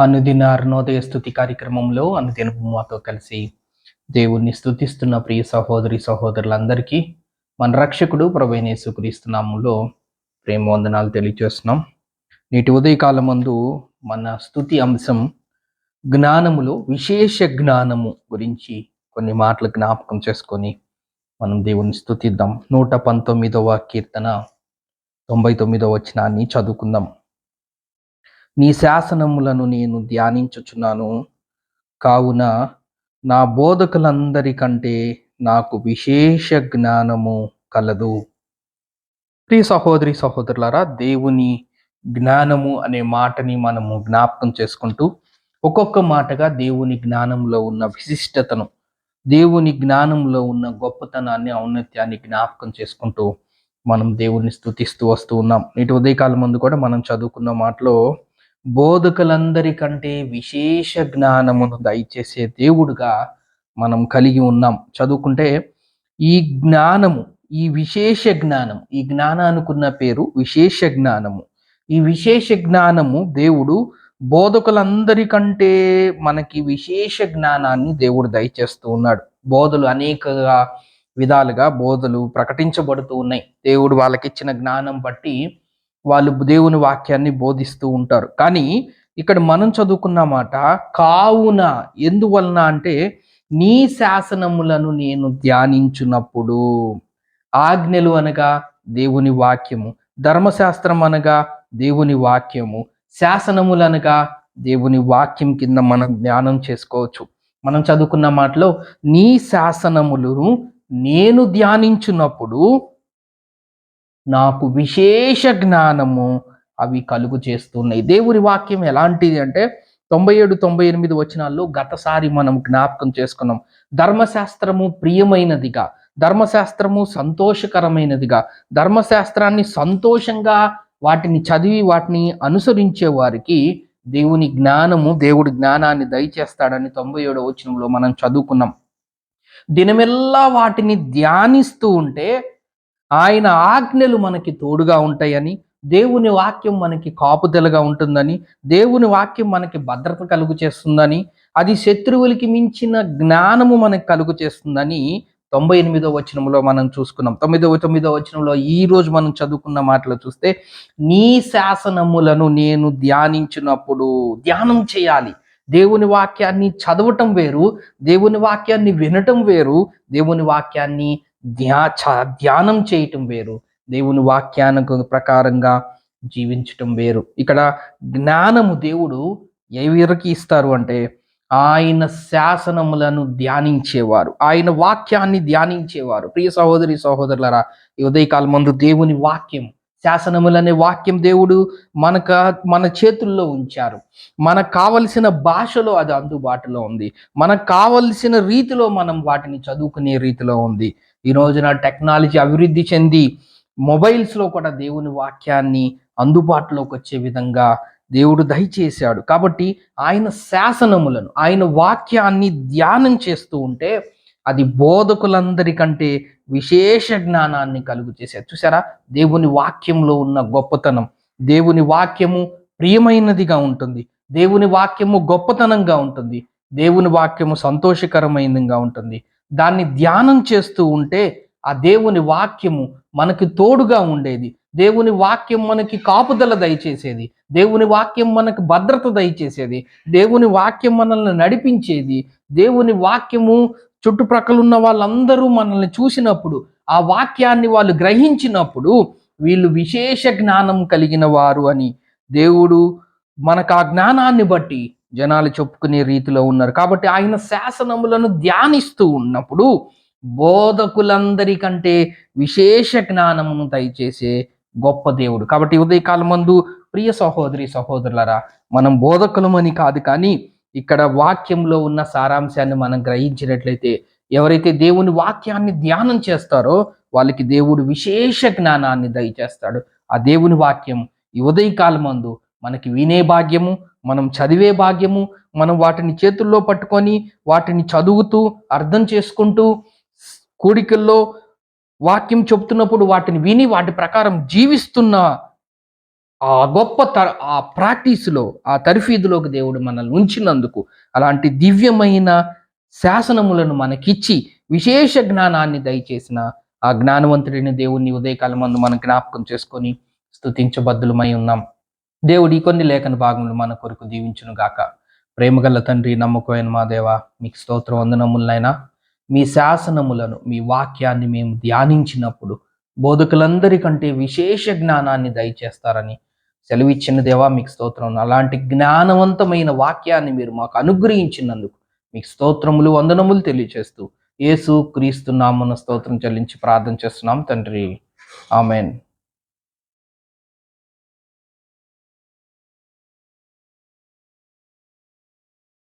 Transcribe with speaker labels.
Speaker 1: అనుదిన అరుణోదయ స్థుతి కార్యక్రమంలో అనుదిన మాతో కలిసి దేవుణ్ణి స్థుతిస్తున్న ప్రియ సహోదరి సహోదరులందరికీ మన రక్షకుడు ప్రభైనేసుక్రీస్తునామంలో ప్రేమ వందనాలు తెలియజేస్తున్నాం. నేటి ఉదయకాలం మందు మన స్థుతి అంశం జ్ఞానములో విశేష జ్ఞానము గురించి కొన్ని మాటలు జ్ఞాపకం చేసుకొని మనం దేవుని స్థుతిద్దాం నూట పంతొమ్మిదవ కీర్తన తొంభై తొమ్మిదవ వచనాన్ని చదువుకుందాం. నీ శాసనములను నేను ధ్యానించుచున్నాను. కావున నా బోధకులందరికంటే నాకు విశేష జ్ఞానము కలదు. ప్రియ సహోదరి సహోదరులారా దేవుని జ్ఞానము అనే మాటని మనము జ్ఞాపకం చేసుకుంటూ ఒక్కొక్క మాటగా దేవుని జ్ఞానంలో ఉన్న విశిష్టతను దేవుని జ్ఞానంలో ఉన్న గొప్పతనాన్ని ఔన్నత్యాన్ని జ్ఞాపకం చేసుకుంటూ మనం దేవుణ్ణి స్థుతిస్తూ వస్తూ ఉన్నాం. నేటి ఉదయకాలం ముందు కూడా మనం చదువుకున్న మాటలో బోధకులందరికంటే విశేష జ్ఞానమును దయచేసే దేవుడుగా మనం కలిగి ఉన్నాం. చదువుకుంటే ఈ జ్ఞానము ఈ విశేష జ్ఞానం ఈ జ్ఞానానుకున్న పేరు విశేష జ్ఞానము. ఈ విశేష జ్ఞానము దేవుడు బోధకులందరికంటే మనకి విశేష జ్ఞానాన్ని దేవుడు దయచేస్తూ ఉన్నాడు. బోధలు అనేకగా విధాలుగా బోధలు ప్రకటించబడుతూ ఉన్నాయి. దేవుడు వాళ్ళకిచ్చిన జ్ఞానం బట్టి వాళ్ళు దేవుని వాక్యాన్ని బోధిస్తూ ఉంటారు. కానీ ఇక్కడ మనం చదువుకున్న మాట కావున ఎందువలన అంటే నీ శాసనములను నేను ధ్యానించున్నప్పుడు ఆజ్ఞలు అనగా దేవుని వాక్యము ధర్మశాస్త్రం అనగా దేవుని వాక్యము శాసనములు అనగా దేవుని వాక్యం కింద మనం ధ్యానం చేసుకోవచ్చు. మనం చదువుకున్న మాటలో నీ శాసనములను నేను ధ్యానించున్నప్పుడు నాకు విశేష జ్ఞానము అవి కలుగు చేస్తున్నాయి. దేవుని వాక్యం ఎలాంటిది అంటే తొంభై ఏడు తొంభై ఎనిమిది వచనాల్లో గతసారి మనం జ్ఞాపకం చేసుకున్నాం. ధర్మశాస్త్రము ప్రియమైనదిగా ధర్మశాస్త్రము సంతోషకరమైనదిగా ధర్మశాస్త్రాన్ని సంతోషంగా వాటిని చదివి వాటిని అనుసరించే వారికి దేవుని జ్ఞానము దేవుడి జ్ఞానాన్ని దయచేస్తాడని తొంభై ఏడో వచనంలో మనం చదువుకున్నాం. దినమెల్లా వాటిని ధ్యానిస్తూ ఉంటే ఆయన ఆజ్ఞలు మనకి తోడుగా ఉంటాయని దేవుని వాక్యం మనకి కాపుదలగా ఉంటుందని దేవుని వాక్యం మనకి భద్రత కలుగు చేస్తుందని అది శత్రువులకి మించిన జ్ఞానము మనకి కలుగు చేస్తుందని తొంభై ఎనిమిదో వచనంలో మనం చూసుకున్నాం. తొమ్మిదవ తొమ్మిదో వచనంలో ఈ రోజు మనం చదువుకున్న మాటలు చూస్తే నీ శాసనములను నేను ధ్యానించినప్పుడు ధ్యానం చేయాలి. దేవుని వాక్యాన్ని చదవటం వేరు దేవుని వాక్యాన్ని వినటం వేరు దేవుని వాక్యాన్ని ధ్యా చ- ధ్యానం చేయటం వేరు. దేవుని వాక్యానికి ప్రకారంగా జీవించటం వేరు. ఇక్కడ జ్ఞానము దేవుడు ఎవరికి ఇస్తారు అంటే ఆయన శాసనములను ధ్యానించేవారు. ఆయన వాక్యాన్ని ధ్యానించేవారు. ప్రియ సహోదరి సహోదరులరా ఈ ఉదయకాలం ముందు దేవుని వాక్యం శాసనములనే వాక్యం దేవుడు మనక మన చేతుల్లో ఉంచారు. మనకు కావలసిన భాషలో అది అందుబాటులో ఉంది. మనకు కావలసిన రీతిలో మనం వాటిని చదువుకునే రీతిలో ఉంది. ఈ రోజున టెక్నాలజీ అభివృద్ధి చెంది మొబైల్స్లో కూడా దేవుని వాక్యాన్ని అందుబాటులోకి వచ్చే విధంగా దేవుడు దయచేశాడు. కాబట్టి ఆయన శాసనములను ఆయన వాక్యాన్ని ధ్యానం చేస్తూ ఉంటే అది బోధకులందరికంటే విశేష జ్ఞానాన్ని కలుగు చేశారు? చూసారా దేవుని వాక్యంలో ఉన్న గొప్పతనం దేవుని వాక్యము ప్రియమైనదిగా ఉంటుంది దేవుని వాక్యము గొప్పతనంగా ఉంటుంది దేవుని వాక్యము సంతోషకరమైనదిగా ఉంటుంది దాన్ని ధ్యానం చేస్తూ ఉంటే ఆ దేవుని వాక్యము మనకి తోడుగా ఉండేది. దేవుని వాక్యం మనకి కాపుదల దయచేసేది. దేవుని వాక్యం మనకు భద్రత దయచేసేది. దేవుని వాక్యం మనల్ని నడిపించేది. దేవుని వాక్యము చుట్టుప్రక్కల ఉన్న వాళ్ళందరూ మనల్ని చూసినప్పుడు ఆ వాక్యాన్ని వాళ్ళు గ్రహించినప్పుడు వీళ్ళు విశేష జ్ఞానం కలిగిన వారు అని దేవుడు మనకు ఆ జ్ఞానాన్ని బట్టి జనాలు చెప్పుకునే రీతిలో ఉన్నారు. కాబట్టి ఆయన శాసనములను ధ్యానిస్తూ ఉన్నప్పుడు బోధకులందరికంటే విశేష జ్ఞానమును దయచేసే గొప్ప దేవుడు. కాబట్టి ఉదయకాలం మందు ప్రియ సహోదరి సహోదరులరా మనం బోధకులమని కాదు కానీ ఇక్కడ వాక్యంలో ఉన్న సారాంశాన్ని మనం గ్రహించినట్లయితే ఎవరైతే దేవుని వాక్యాన్ని ధ్యానం చేస్తారో వాళ్ళకి దేవుడు విశేష జ్ఞానాన్ని దయచేస్తాడు. ఆ దేవుని వాక్యం ఈ ఉదయకాలం మందు మనకి వినే భాగ్యము మనం చదివే భాగ్యము మనం వాటిని చేతుల్లో పట్టుకొని వాటిని చదువుతూ అర్థం చేసుకుంటూ కూడికల్లో వాక్యం చెప్తున్నప్పుడు వాటిని విని వాటి ప్రకారం జీవిస్తున్న ఆ గొప్ప త ఆ ప్రాక్టీస్లో ఆ తరిఫీదులోకి దేవుడు మనల్ని ఉంచినందుకు అలాంటి దివ్యమైన శాసనములను మనకిచ్చి విశేష జ్ఞానాన్ని దయచేసిన ఆ జ్ఞానవంతుడిని దేవుణ్ణి ఉదయకాలం మందు మనం జ్ఞాపకం చేసుకొని స్థుతించబద్దులమై ఉన్నాం. దేవుడి కొన్ని లేఖన భాగములు మన కొరకు దీవించును గాక. ప్రేమగల తండ్రి నమ్మకమైన మా దేవ మీకు స్తోత్ర వందనములైనా మీ శాసనములను మీ వాక్యాన్ని మేము ధ్యానించినప్పుడు బోధకులందరికంటే విశేష జ్ఞానాన్ని దయచేస్తారని సెలవిచ్చిన దేవా మీకు స్తోత్రం. అలాంటి జ్ఞానవంతమైన వాక్యాన్ని మీరు మాకు అనుగ్రహించినందుకు మీకు స్తోత్రములు వందనములు తెలియచేస్తూ యేసు క్రీస్తు నామన స్తోత్రం చెల్లించి ప్రార్థన చేస్తున్నాం తండ్రి. ఆమెన్.